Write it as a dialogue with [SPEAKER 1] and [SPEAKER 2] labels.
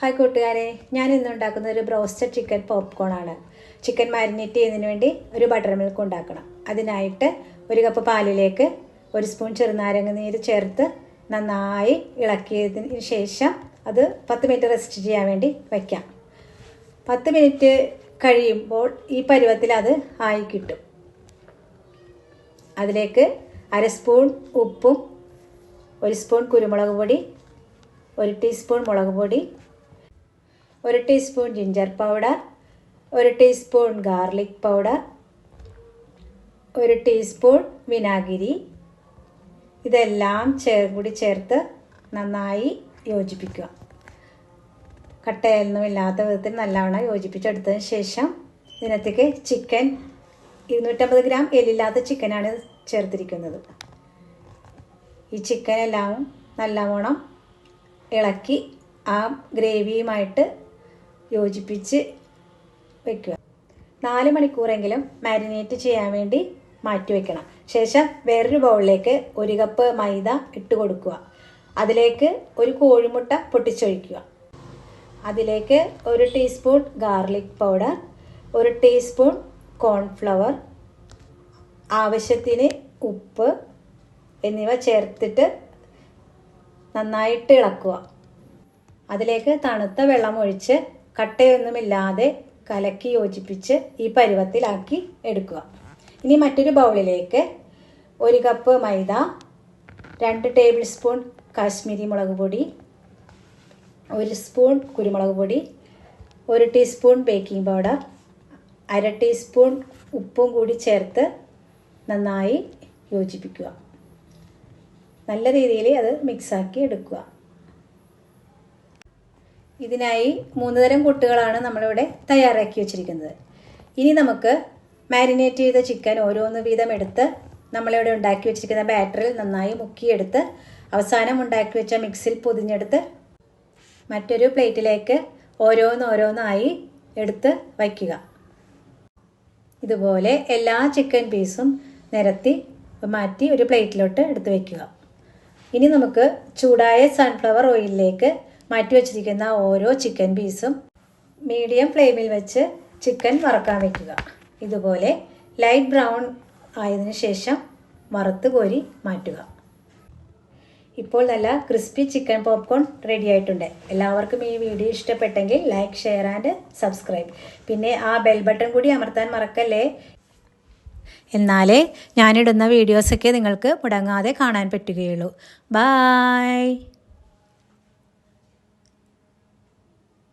[SPEAKER 1] Hi കൂട്ടുകാരെ ഞാൻ ഇന്ന് ഉണ്ടാക്കുന്നത് ഒരു ബ്രോസ്റ്റഡ് ചിക്കൻ പോപ്കോൺ ആണ്. ചിക്കൻ മാരിനേറ്റ് ചെയ്യുന്നതിന് വേണ്ടി ഒരു ബട്ടർ മിൽക്ക് ഉണ്ടാക്കണം. അതിനായിട്ട് ഒരു കപ്പ് പാലിലേക്ക് ഒരു സ്പൂൺ ചെറുനാരങ്ങ നീര് ചേർത്ത് നന്നായി ഇളക്കിയതിന് ശേഷം അത് പത്ത് മിനിറ്റ് റെസ്റ്റ് ചെയ്യാൻ വേണ്ടി വയ്ക്കാം പത്ത് മിനിറ്റ് കഴിയുമ്പോൾ ഈ പരുവത്തിൽ അത് ആയി കിട്ടും. അതിലേക്ക് അര സ്പൂൺ ഉപ്പും ഒരു സ്പൂൺ കുരുമുളക് പൊടി ഒരു ടീസ്പൂൺ മുളക് പൊടി ഒരു ടീസ്പൂൺ ജിഞ്ചർ പൗഡർ ഒരു ടീസ്പൂൺ ഗാർലിക് പൗഡർ ഒരു ടീസ്പൂൺ വിനാഗിരി. ഇതെല്ലാം ചേർ കൂടി ചേർത്ത് നന്നായി യോജിപ്പിക്കുക. കട്ടയൊന്നും ഇല്ലാത്ത വിധത്തിൽ നല്ലവണ്ണം യോജിപ്പിച്ചെടുത്തതിന് ശേഷം ഇതിനകത്തേക്ക് ചിക്കൻ ഇരുന്നൂറ്റമ്പത് ഗ്രാം എല്ലില്ലാത്ത ചിക്കനാണ് ചേർത്തിരിക്കുന്നത്. ഈ ചിക്കനെല്ലാം നല്ലവണ്ണം ഇളക്കി ആ ഗ്രേവിയുമായിട്ട് യോജിപ്പിച്ച് വെക്കുക. നാല് മണിക്കൂറെങ്കിലും മാരിനേറ്റ് ചെയ്യാൻ വേണ്ടി മാറ്റി വെക്കണം. ശേഷം വേറൊരു ബൗളിലേക്ക് ഒരു കപ്പ് മൈദ ഇട്ട് കൊടുക്കുക. അതിലേക്ക് ഒരു കോഴിമുട്ട പൊട്ടിച്ചൊഴിക്കുക. അതിലേക്ക് ഒരു ടീസ്പൂൺ ഗാർലിക് പൗഡർ ഒരു ടീസ്പൂൺ കോൺഫ്ലവർ ആവശ്യത്തിന് ഉപ്പ് എന്നിവ ചേർത്തിട്ട് നന്നായിട്ട് ഇളക്കുക. അതിലേക്ക് തണുത്ത വെള്ളം ഒഴിച്ച് കട്ടയൊന്നുമില്ലാതെ കലക്കി യോജിപ്പിച്ച് ഈ പരുവത്തിലാക്കി എടുക്കുക. ഇനി മറ്റൊരു ബൗളിലേക്ക് ഒരു കപ്പ് മൈദ രണ്ട് ടേബിൾ സ്പൂൺ കാശ്മീരി മുളക് പൊടി ഒരു സ്പൂൺ കുരുമുളക് പൊടി ഒരു ടീസ്പൂൺ ബേക്കിംഗ് പൗഡർ അര ടീസ്പൂൺ ഉപ്പും കൂടി ചേർത്ത് നന്നായി യോജിപ്പിക്കുക. നല്ല രീതിയിൽ അത് മിക്സാക്കി എടുക്കുക. ഇതിനായി മൂന്ന് തരം കൂട്ടുകളാണ് നമ്മളിവിടെ തയ്യാറാക്കി വെച്ചിരിക്കുന്നത്. ഇനി നമുക്ക് മാരിനേറ്റ് ചെയ്ത ചിക്കൻ ഓരോന്ന് വീതം എടുത്ത് നമ്മളിവിടെ ഉണ്ടാക്കി വെച്ചിരിക്കുന്ന ബാറ്ററിൽ നന്നായി മുക്കിയെടുത്ത് അവസാനം ഉണ്ടാക്കി വെച്ച മിക്സിൽ പൊതിഞ്ഞെടുത്ത് മറ്റൊരു പ്ലേറ്റിലേക്ക് ഓരോന്നോരോന്നായി എടുത്ത് വയ്ക്കുക. ഇതുപോലെ എല്ലാ ചിക്കൻ പീസും നിരത്തി മാറ്റി ഒരു പ്ലേറ്റിലോട്ട് എടുത്ത് വയ്ക്കുക. ഇനി നമുക്ക് ചൂടായ സൺഫ്ലവർ ഓയിലിലേക്ക് മാറ്റി വെച്ചിരിക്കുന്ന ഓരോ ചിക്കൻ പീസും മീഡിയം ഫ്ലെയിമിൽ വെച്ച് ചിക്കൻ വറക്കാൻ വയ്ക്കുക ഇതുപോലെ ലൈറ്റ് ബ്രൗൺ ആയതിനു ശേഷം വറുത്ത് കോരി മാറ്റുക. ഇപ്പോൾ നല്ല ക്രിസ്പി ചിക്കൻ പോപ്കോൺ റെഡി ആയിട്ടുണ്ട്. എല്ലാവർക്കും ഈ വീഡിയോ ഇഷ്ടപ്പെട്ടെങ്കിൽ ലൈക്ക് ഷെയർ ആൻഡ് സബ്സ്ക്രൈബ് പിന്നെ ആ ബെൽ ബട്ടൺ കൂടി അമർത്താൻ മറക്കല്ലേ? എന്നാലേ ഞാനിടുന്ന വീഡിയോസൊക്കെ നിങ്ങൾക്ക് മുടങ്ങാതെ കാണാൻ പറ്റുകയുള്ളൂ. ബായ്